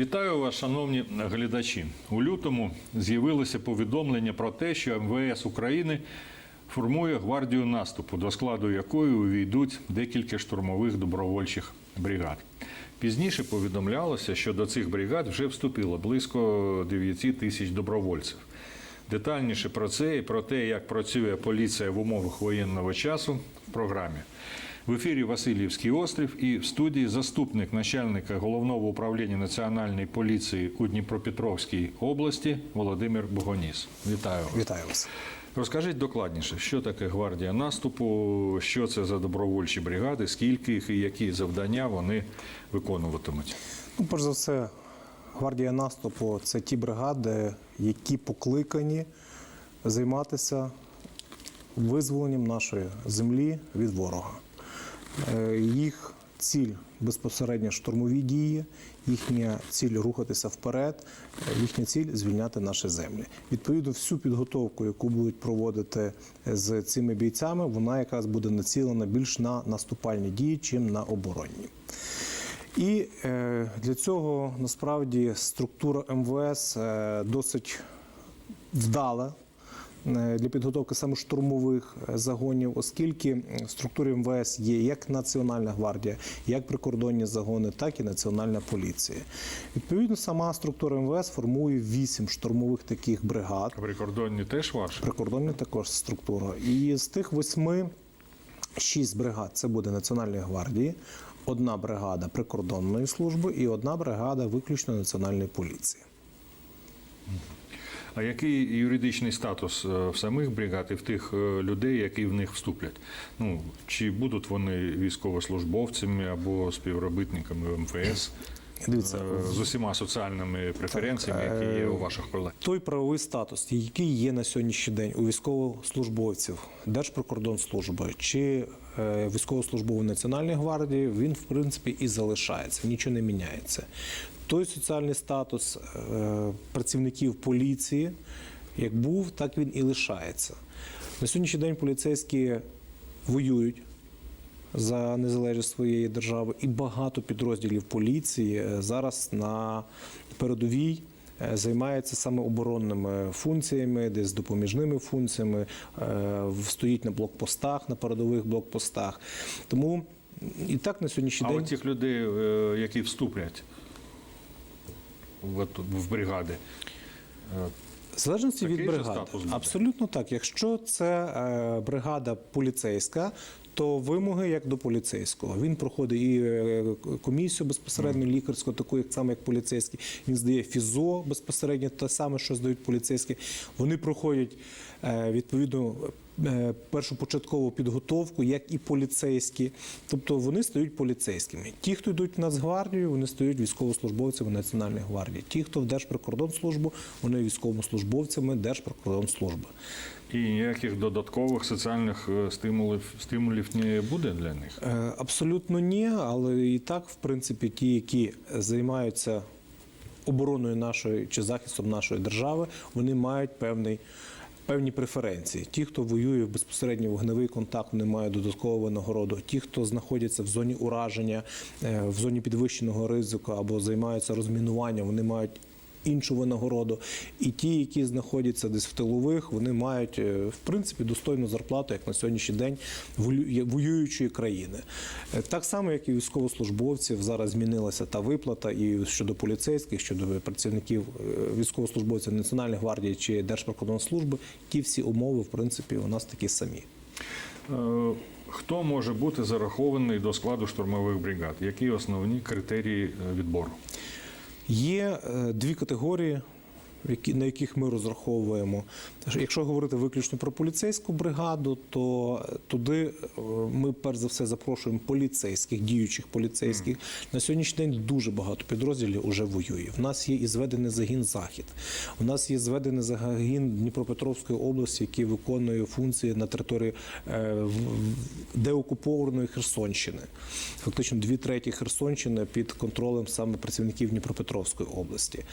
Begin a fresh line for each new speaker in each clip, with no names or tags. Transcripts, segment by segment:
Вітаю вас, шановні глядачі. У лютому з'явилося повідомлення про те, що МВС України формує гвардію наступу, до складу якої увійдуть декілька штурмових добровольчих бригад. Пізніше повідомлялося, що до цих бригад вже вступило близько 9 тисяч добровольців. Детальніше про це і про те, як працює поліція в умовах воєнного часу в програмі. В ефірі Васильівський острів і в студії заступник начальника головного управління національної поліції у Дніпропетровській області Володимир Богоніс. Вітаю. вас.
Вітаю вас.
Розкажіть докладніше, що таке гвардія наступу, що це за добровольчі бригади, скільки їх і які завдання вони виконуватимуть.
Ну, перш за все, гвардія наступу це ті бригади, які покликані займатися визволенням нашої землі від ворога. Е, Їх ціль безпосередньо штурмові дії, їхня ціль рухатися вперед, е, їхня ціль звільняти наші землі. Відповідно, всю підготовку, яку будуть проводити з цими бійцями, вона якраз буде націлена більш на наступальні дії, чим на оборонні. І е, для цього насправді структура МВС е, досить вдала е, для підготовки саме штурмових е, загонів, оскільки в структурі МВС є як Національна гвардія, як прикордонні загони, так і Національна поліція. Відповідно, сама структура МВС формує вісім штурмових таких бригад.
Прикордонні теж ваші?
Прикордонні також структура. І з тих восьми шість бригад це буде Національної гвардії, одна бригада прикордонної служби і одна бригада виключно національної поліції.
А який юридичний статус е, в самих бригад і в тих е, людей, які в них вступлять? Ну чи будуть вони військовослужбовцями або співробітниками МФС
Дивіться,
е, з усіма соціальними преференціями, які є у ваших колег?
той правовий статус, який є на сьогоднішній день у військовослужбовців Держприкордонслужби чи військовослужбової національної гвардії, він в принципі і залишається, нічого не міняється. Той соціальний статус е, працівників поліції, як був, так він і лишається. На сьогоднішній день поліцейські воюють за незалежність своєї держави, і багато підрозділів поліції е, зараз на передовій. е, Займається саме оборонними функціями, десь допоміжними функціями, стоїть на блокпостах, на передових блокпостах. Тому і так на сьогоднішній
А
день
от тих людей, які вступлять в, в бригади,
В залежності
Такий
від бригади. Абсолютно так. Якщо це е, бригада поліцейська, то вимоги як до поліцейського. Він проходить і е, комісію безпосередньо лікарську, таку як саме як поліцейський. Він здає фізо безпосередньо те саме, що здають поліцейські. Вони проходять відповідно. е, Першу початкову підготовку, як і поліцейські, тобто вони стають поліцейськими. Ті, хто йдуть в Нацгвардію, вони стають військовослужбовцями Національної гвардії. Ті, хто в Держприкордонслужбу, вони військовослужбовцями Держприкордонслужби.
і ніяких додаткових соціальних е, стимулів, стимулів не буде для них.
Е, Абсолютно ні, але і так, в принципі, ті, які займаються обороною нашої чи захистом нашої держави, вони мають певний. Певні преференції. Ті, хто воює в безпосередньо вогневий контакт, не мають додаткового нагороду. Ті, хто знаходяться в зоні ураження, е, в зоні підвищеного ризику або займаються розмінуванням, вони мають іншу винагороду. І ті, які знаходяться десь в тилових, вони мають е, в принципі достойну зарплату, як на сьогоднішній день воюючої країни. Е, Так само, як і військовослужбовців, зараз змінилася та виплата і щодо поліцейських, щодо працівників е, військовослужбовців Національної гвардії чи Держприкордонслужби, ті всі умови, в принципі, у нас такі самі.
Хто може бути зарахований до складу штурмових бригад? Які основні критерії відбору?
Є е, дві категорії, на яких ми розраховуємо. Якщо говорити виключно про поліцейську бригаду, то туди е, ми перш за все запрошуємо поліцейських, діючих поліцейських. На сьогоднішній день дуже багато підрозділів вже воює. В нас є і зведений загін захід. У нас є зведений загін Дніпропетровської області, який виконує функції на території е, деокупованої Херсонщини. Фактично дві треті Херсонщини під контролем саме працівників Дніпропетровської області.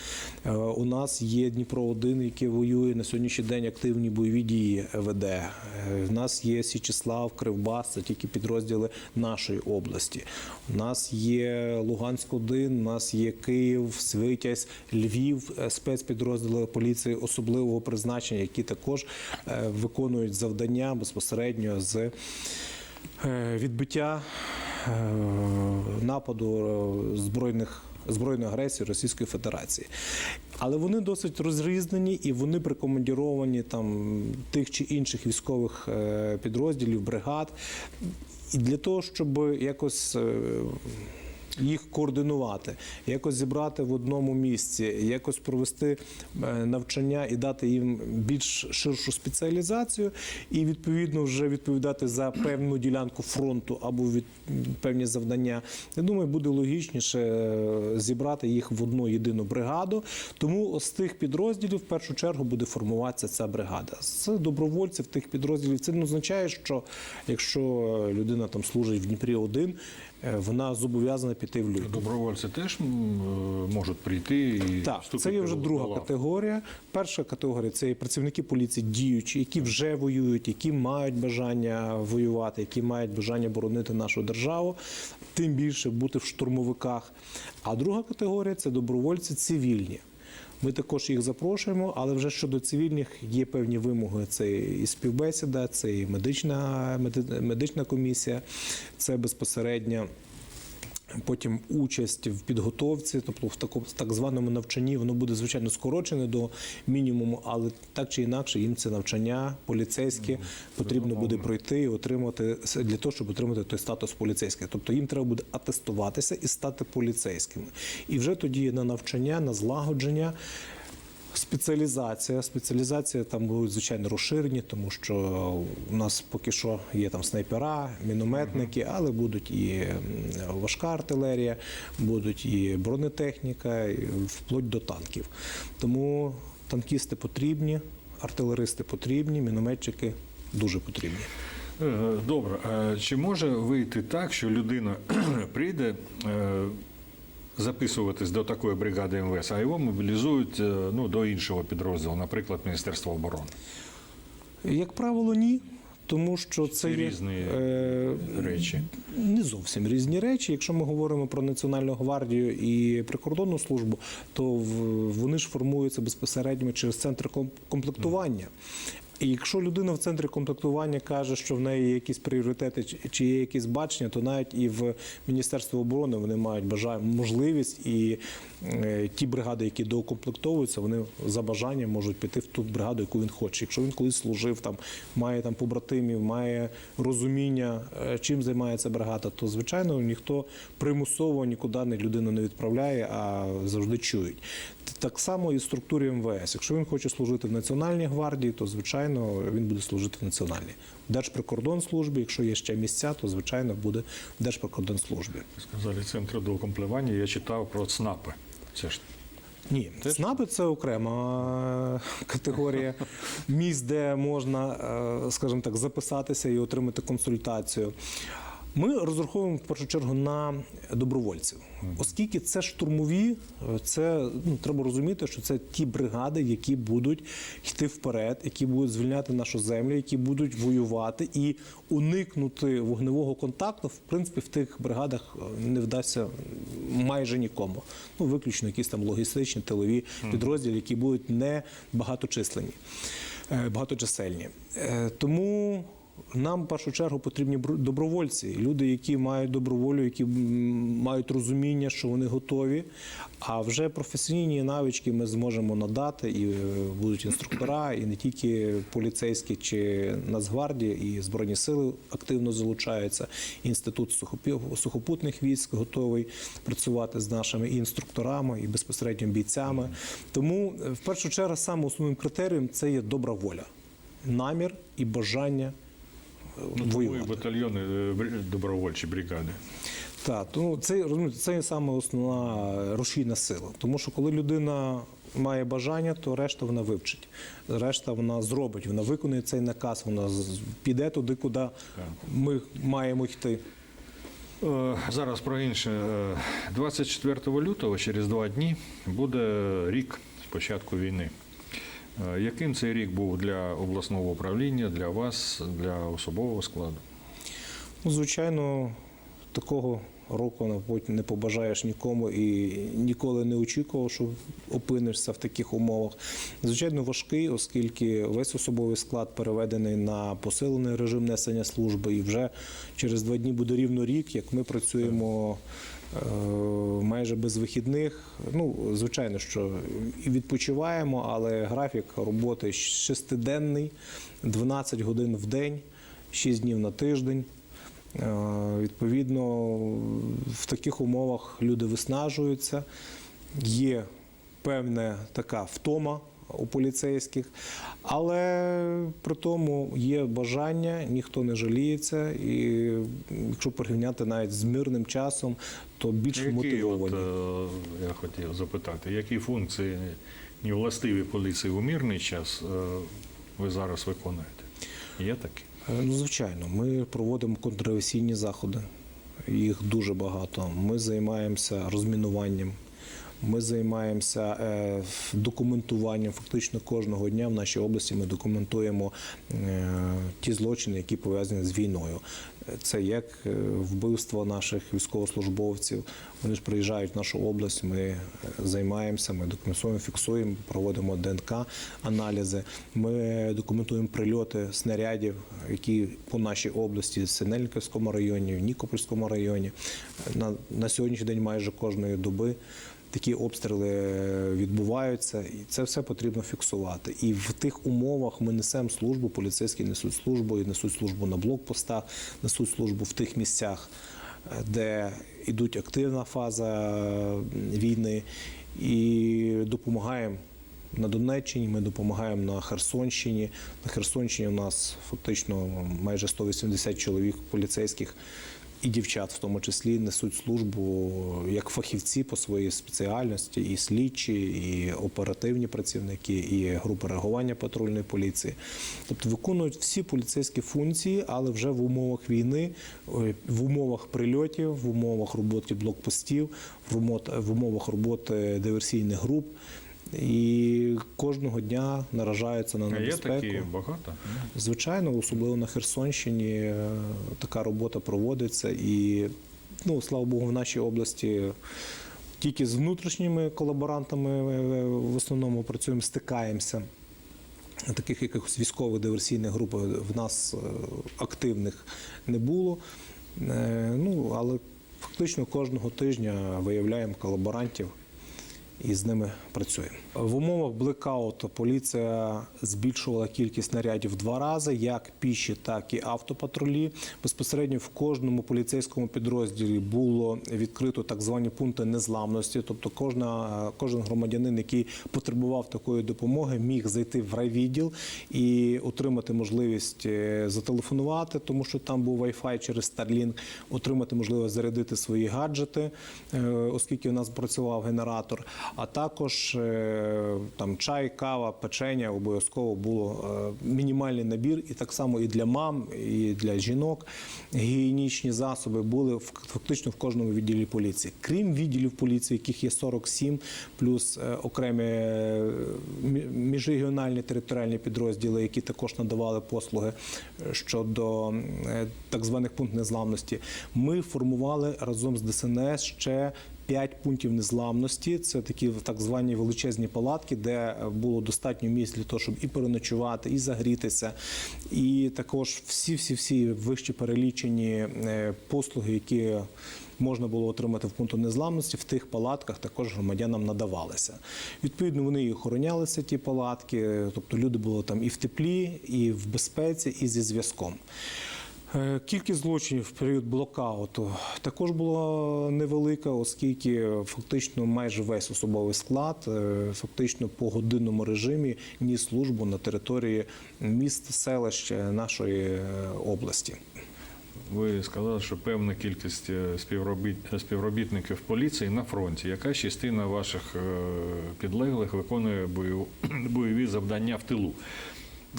Е, У нас є є Дніпро 1 який воює на сьогоднішній день активні бойові дії веде. Е, В нас є Січеслав, Кривбас, це тільки підрозділи нашої області. У нас є Луганськ 1 у нас є Київ, Свитязь, Львів, е, спецпідрозділи поліції особливого призначення, які також е, виконують завдання безпосередньо з відбиття нападу збройних збройної агресії Російської Федерації. Але вони досить розрізнені і вони прикомандіровані там тих чи інших військових е, підрозділів, бригад. І для того, щоб якось е, їх координувати, якось зібрати в одному місці, якось провести е, навчання і дати їм більш ширшу спеціалізацію, і відповідно вже відповідати за певну ділянку фронту або від певні завдання. Я думаю, буде логічніше е, зібрати їх в одну єдину бригаду. Тому з тих підрозділів в першу чергу буде формуватися ця бригада. З добровольців тих підрозділів це не означає, що якщо людина там служить в Дніпрі 1 вона зобов'язана піти в люд.
Добровольці теж е, можуть прийти і
Так, це є вже друга категорія. Перша категорія це працівники поліції діючі, які вже воюють, які мають бажання воювати, які мають бажання боронити нашу державу, тим більше бути в штурмовиках. А друга категорія це добровольці цивільні. Ми також їх запрошуємо, але вже щодо цивільних є певні вимоги. Це і співбесіда, це і медична, медична комісія, це безпосередньо Потім участь в підготовці, тобто в такому так званому навчанні, воно буде звичайно скорочене до мінімуму, але так чи інакше їм це навчання поліцейське потрібно буде пройти і отримати для того, щоб отримати той статус поліцейський. Тобто їм треба буде атестуватися і стати поліцейськими. І вже тоді на навчання, на злагодження. Спеціалізація. Спеціалізація там будуть звичайно розширені, тому що у нас поки що є там снайпера, мінометники, але будуть і важка артилерія, будуть і бронетехніка, і вплоть до танків. Тому танкісти потрібні, артилеристи потрібні, мінометчики дуже потрібні.
Е, Добре, а чи може вийти так, що людина прийде е, записуватись до такої бригади МВС, а його мобілізують е, ну, до іншого підрозділу, наприклад, Міністерства оборони?
Як правило, ні. Тому що це є,
різні
е,
речі.
Не зовсім різні речі. Якщо ми говоримо про Національну гвардію і прикордонну службу, то в- вони ж формуються безпосередньо через центр ком- комплектування. І якщо людина в центрі комплектування каже, що в неї є якісь пріоритети чи- чи є якісь бачення, то навіть і в Міністерстві оборони вони мають бажання можливість, і е, ті бригади, які доукомплектовуються, вони за бажанням можуть піти в ту бригаду, яку він хоче. Якщо він колись служив, там має там побратимів, має розуміння, е, чим займається бригада, то звичайно ніхто примусово нікуди не людину не відправляє, а завжди чують. Так само і в структурі МВС. Якщо він хоче служити в Національній гвардії, то звичайно він буде служити в Національній. В Держприкордонслужбі, якщо є ще місця, то звичайно буде в Держприкордонслужбі.
Сказали центри доукомплектування, я читав про ЦНАПи. Це ж
Ні, ЦНАПи це окрема е, категорія місць, де можна, е, скажімо так, записатися і отримати консультацію. Ми розраховуємо в першу чергу на добровольців, оскільки це штурмові, це ну треба розуміти, що це ті бригади, які будуть йти вперед, які будуть звільняти нашу землю, які будуть воювати і уникнути вогневого контакту. В принципі, в тих бригадах е, не вдасться майже нікому. Ну виключно якісь там логістичні тилові підрозділи, які будуть не багаточисленні, е, багаточисельні. Е, Тому нам в першу чергу потрібні бр- добровольці, люди, які мають доброволю, які мають розуміння, що вони готові. А вже професійні навички ми зможемо надати, і е, будуть інструктора, і не тільки поліцейські чи Нацгвардія, і збройні сили активно залучаються. Інститут сухопутних військ готовий працювати з нашими інструкторами, і безпосередньо бійцями. Тому е, в першу чергу саме основним критерієм це є добра воля, намір і бажання. Е,
ну,
воювати.
батальйони е, добровольчі бригади.
Так, ну це розумієте, це саме основна рушійна сила. Тому що коли людина має бажання, то решта вона вивчить. Решта вона зробить, вона виконує цей наказ, вона піде туди, куди ми маємо йти.
Е, Зараз про інше. Е, 24 лютого, через два дні, буде рік з початку війни. Е, Яким цей рік був для обласного управління, для вас, для особового складу?
Ну, звичайно, такого року не побажаєш нікому і ніколи не очікував, що опинишся в таких умовах. Звичайно, важкий, оскільки весь особовий склад переведений на посилений режим несення служби, і вже через два дні буде рівно рік, як ми працюємо. е, Майже без вихідних. Ну, звичайно, що і відпочиваємо, але графік роботи шестиденний, 12 годин в день, 6 днів на тиждень. Е, Відповідно, в таких умовах люди виснажуються. Є певна така втома у поліцейських, але при тому є бажання, ніхто не жаліється. І якщо порівняти навіть з мирним часом, то більш
Які,
мотивовані.
е, я хотів запитати, які функції невластиві поліції у мирний час е, ви зараз виконуєте? Є такі?
Е, Ну, звичайно, ми проводимо контрдиверсійні заходи. Їх дуже багато. Ми займаємося розмінуванням. Ми займаємося е, документуванням. Фактично кожного дня в нашій області ми документуємо е, ті злочини, які пов'язані з війною. Це як е, вбивство наших військовослужбовців. Вони ж приїжджають в нашу область. Ми займаємося, ми документуємо, фіксуємо, проводимо ДНК аналізи. Ми документуємо прильоти снарядів, які по нашій області, в Синельниківському районі, в Нікопольському районі. На, на сьогоднішній день майже кожної доби такі обстріли відбуваються, і це все потрібно фіксувати. І в тих умовах ми несемо службу, поліцейські несуть службу, і несуть службу на блокпостах, несуть службу в тих місцях, е, де йдуть активна фаза е, війни, і допомагаємо. На Донеччині ми допомагаємо на Херсонщині. На Херсонщині у нас фактично майже 180 чоловік поліцейських і дівчат, в тому числі, несуть службу як фахівці по своїй спеціальності, і слідчі, і оперативні працівники, і групи реагування патрульної поліції. Тобто виконують всі поліцейські функції, але вже в умовах війни, в умовах прильотів, в умовах роботи блокпостів, в умовах роботи диверсійних груп. І кожного дня наражаються на
А є такі багато?
Звичайно, особливо на Херсонщині е, така робота проводиться. І, ну, слава Богу, в нашій області тільки з внутрішніми колаборантами е, в основному працюємо, стикаємося. Таких якихось військових диверсійних груп в нас е, активних не було. Е, Ну, але фактично кожного тижня виявляємо колаборантів і з ними працюємо. В умовах блекауту поліція збільшувала кількість снарядів в два рази, як піші, так і автопатрулі. Безпосередньо в кожному поліцейському підрозділі було відкрито так звані пункти незламності. Тобто, кожна, кожен громадянин, який потребував такої допомоги, міг зайти в райвідділ і отримати можливість е, зателефонувати, тому що там був Wi-Fi через Starlink, отримати можливість зарядити свої гаджети, е, оскільки у нас працював генератор. А також е, там чай, кава, печення обов'язково було е, мінімальний набір, і так само і для мам, і для жінок. Гігієнічні засоби були фактично в кожному відділі поліції. Крім відділів поліції, яких є 47, плюс е, окремі міжрегіональні територіальні підрозділи, які також надавали послуги щодо так званих пунктів незламності. Ми формували разом з ДСНС ще П'ять пунктів незламності це такі так звані величезні палатки, де було достатньо місць для того, щоб і переночувати, і загрітися. І також всі, всі, всі вище перелічені е, послуги, які можна було отримати в пункту незламності, в тих палатках також громадянам надавалися. Відповідно, вони і охоронялися, ті палатки, тобто люди були там і в теплі, і в безпеці, і зі зв'язком. Е, Кількість злочинів в період блокауту також була невелика, оскільки фактично майже весь особовий склад е, фактично по годинному режимі ніс службу на території міст, селищ е, нашої області.
Ви сказали, що певна кількість співробіт- співробітників поліції на фронті. Яка частина ваших підлеглих виконує бойові завдання в тилу?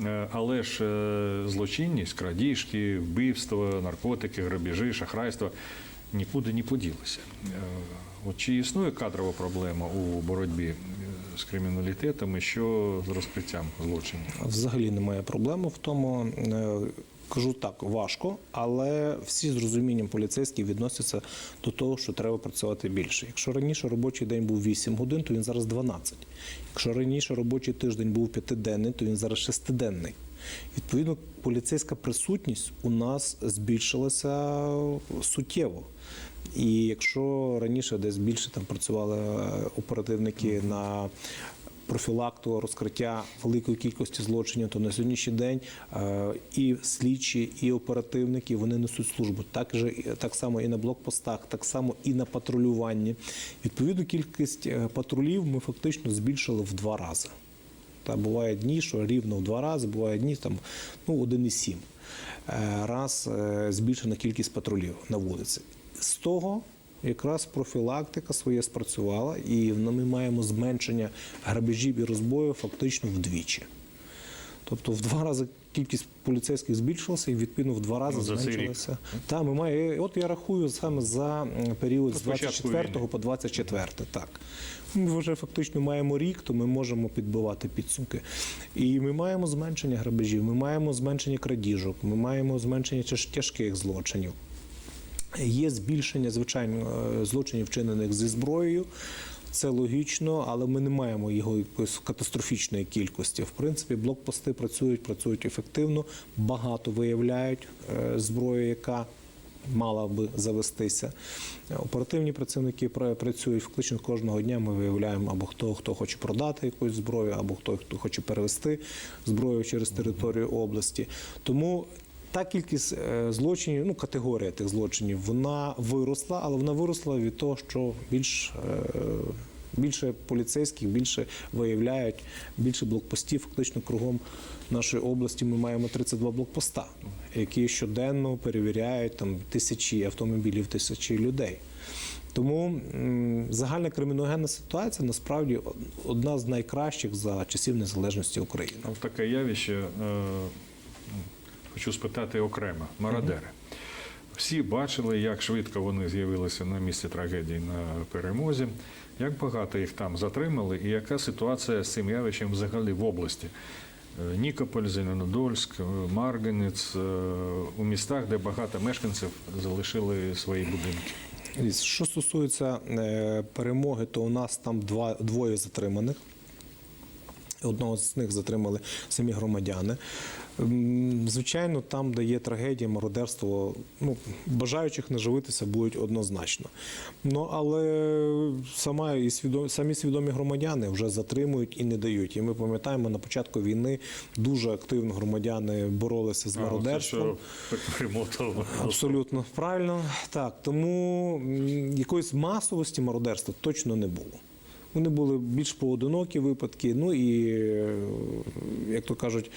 Е, Але ж е, злочинність, крадіжки, вбивства, наркотики, грабіжі, шахрайство нікуди не поділися. Е, От чи існує кадрова проблема у боротьбі з криміналітетом і що з розкриттям злочинів?
Взагалі немає проблеми в тому. Кажу так, важко, але всі з розумінням поліцейські відносяться до того, що треба працювати більше. Якщо раніше робочий день був 8 годин, то він зараз 12. Якщо раніше робочий тиждень був п'ятиденний, то він зараз шестиденний. Відповідно, поліцейська присутність у нас збільшилася суттєво. І якщо раніше десь більше там працювали е, оперативники на профілакту розкриття великої кількості злочинів, то на сьогоднішній день е, і слідчі, і оперативники вони несуть службу. Так же так само і на блокпостах, так само і на патрулюванні. Відповідно, кількість е, патрулів ми фактично збільшили в два рази. Та буває дні, що рівно в два рази, буває дні там ну 1,7 Е, раз збільшена кількість патрулів на вулиці. З того якраз профілактика своє спрацювала, і ми маємо зменшення грабежів і розбою фактично вдвічі. Тобто в два рази кількість поліцейських збільшилася і відповідно в два рази
Ну,
зменшилася. Та ми маємо. От я рахую саме за період з
З початку
24
війни.
по 24, так. Ми вже фактично маємо рік, то ми можемо підбивати підсумки. І ми маємо зменшення грабежів, ми маємо зменшення крадіжок, ми маємо зменшення тяж- тяжких злочинів. Є збільшення, звичайно, е, злочинів, вчинених зі зброєю. Це логічно, але ми не маємо його якоїсь катастрофічної кількості. В принципі, блокпости працюють, працюють ефективно, багато виявляють е, зброю, яка мала би завестися. Оперативні працівники працюють фактично кожного дня. Ми виявляємо або хто хто хоче продати якусь зброю, або хто хто хоче перевести зброю через територію області. Тому та кількість е, злочинів, ну категорія тих злочинів, вона виросла, але вона виросла від того, що більш е, більше поліцейських, більше виявляють, більше блокпостів. Фактично кругом нашої області ми маємо 32 блокпоста, які щоденно перевіряють там тисячі автомобілів, тисячі людей. Тому загальна криміногенна ситуація насправді одна з найкращих за часів незалежності України.
Таке явище, е, хочу спитати окремо, мародери. Всі бачили, як швидко вони з'явилися на місці трагедії на перемозі, як багато їх там затримали, і яка ситуація з цим явищем взагалі в області. Е, Нікополь, Зеленодольськ, е, Марганець, е, у містах, де багато мешканців залишили свої будинки.
Що стосується перемоги, то у нас там два, двоє затриманих. Одного з них затримали самі громадяни. Звичайно, там, де є трагедія, мародерство, ну, бажаючих наживитися будуть однозначно. Ну, але сама і свідомі, самі свідомі громадяни вже затримують і не дають. І ми пам'ятаємо, на початку війни дуже активно громадяни боролися з мародерством. Абсолютно правильно. Так, тому якоїсь масовості мародерства точно не було. Вони були більш поодинокі випадки. Ну і, е, як то кажуть,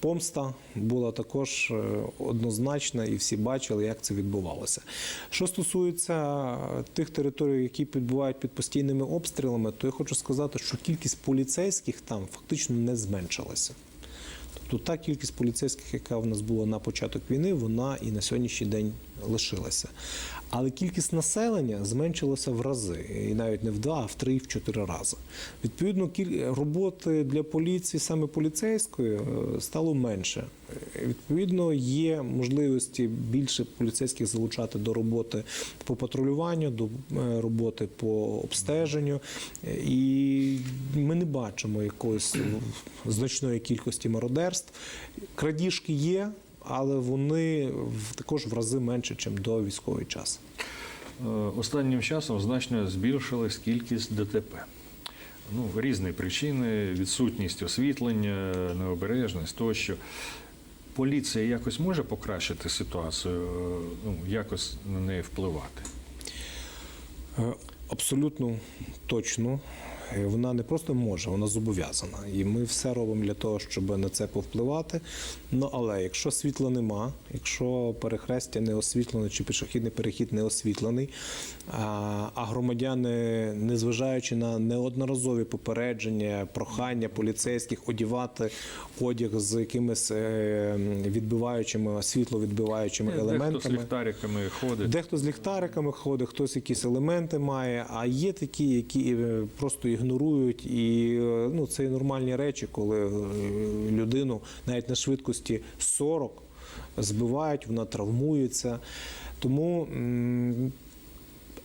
помста була також е, однозначна, і всі бачили, як це відбувалося. Що стосується тих територій, які підбувають під постійними обстрілами, то я хочу сказати, що кількість поліцейських там фактично не зменшилася. Тобто та кількість поліцейських, яка в нас була на початок війни, вона і на сьогоднішній день лишилася. Але кількість населення зменшилася в рази, і навіть не в два, а в три, в чотири рази. Відповідно, роботи для поліції, саме поліцейської, е, стало менше. Відповідно, є можливості більше поліцейських залучати до роботи по патрулюванню, до е, роботи по обстеженню. І ми не бачимо якоїсь значної кількості мародерств. Крадіжки є, але вони також в рази менше, ніж до військовий час.
Е, Останнім часом значно збільшилась кількість ДТП. Ну, різні причини, відсутність освітлення, необережність тощо. Поліція якось може покращити ситуацію, е, ну, якось на неї впливати.
Е, Абсолютно точно. Вона не просто може, вона зобов'язана. І ми все робимо для того, щоб на це повпливати. Ну але якщо світла нема, якщо перехрестя не освітлено чи пішохідний перехід не освітлений, а, громадяни, незважаючи на неодноразові попередження, прохання поліцейських одівати одяг з якимись е, відбиваючими, світловідбиваючими
Дехто з ліхтариками ходить.
Дехто з ліхтариками ходить, хтось якісь елементи має, а є такі, які е, просто ігнорують ігнорують. І е, ну, це і нормальні речі, коли е, людину навіть на швидкості 40 збивають, вона травмується. Тому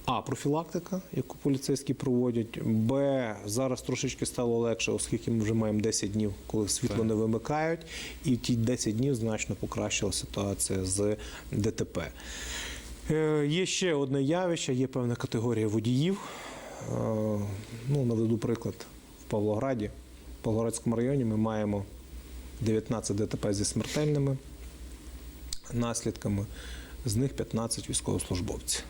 а, профілактика, яку поліцейські проводять. Б, зараз трошечки стало легше, оскільки ми вже маємо 10 днів, коли світло не вимикають, і в ті 10 днів значно покращила ситуація з ДТП. Е, Є ще одне явище, є певна категорія водіїв. Е, Ну, наведу приклад в Павлограді. В Павлоградському районі ми маємо 19 ДТП зі смертельними наслідками, з них 15 військовослужбовців.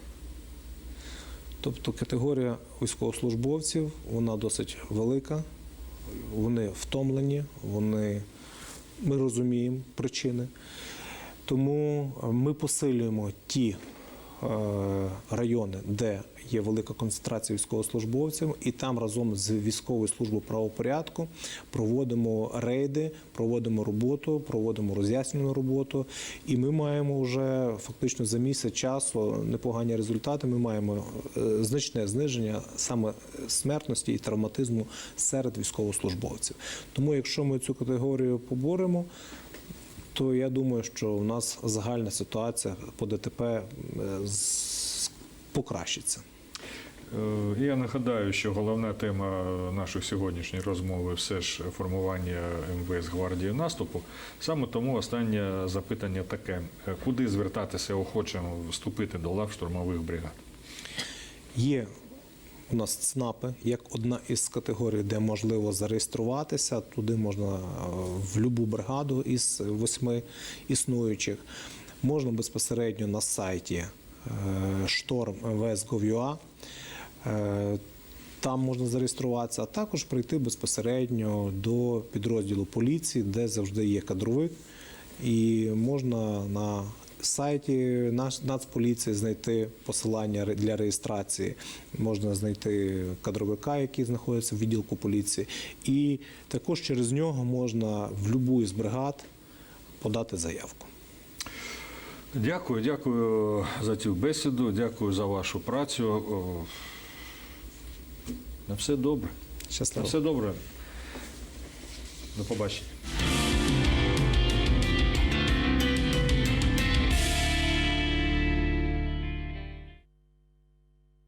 Тобто категорія військовослужбовців вона досить велика, вони втомлені, вони, ми розуміємо причини. Тому ми посилюємо ті райони, де є велика концентрація військовослужбовців, і там разом з військовою службою правопорядку проводимо рейди, проводимо роботу, проводимо роз'яснювальну роботу. І ми маємо вже фактично за місяць часу непогані результати. Ми маємо е, значне зниження саме смертності і травматизму серед військовослужбовців. Тому, якщо ми цю категорію поборемо, то я думаю, що у нас загальна ситуація по ДТП е, покращиться.
Е, Я нагадаю, що головна тема нашої сьогоднішньої розмови все ж формування МВС гвардії наступу. Саме тому останнє запитання таке: Е, куди звертатися охочим вступити до лав штурмових бригад?
Є у нас ЦНАПи як одна із категорій, де можливо зареєструватися. Туди можна е, в будь-яку бригаду із восьми існуючих. Можна безпосередньо на сайті е, шторм МВС.gov.ua. Е, Там можна зареєструватися, а також прийти безпосередньо до підрозділу поліції, де завжди є кадровик, і можна на сайті Нацполіції знайти посилання для реєстрації, можна знайти кадровика, який знаходиться в відділку поліції, і також через нього можна в будь-яку з бригад подати заявку.
Дякую, дякую за цю бесіду, дякую за вашу працю. На все добре. На все добре. До побачення.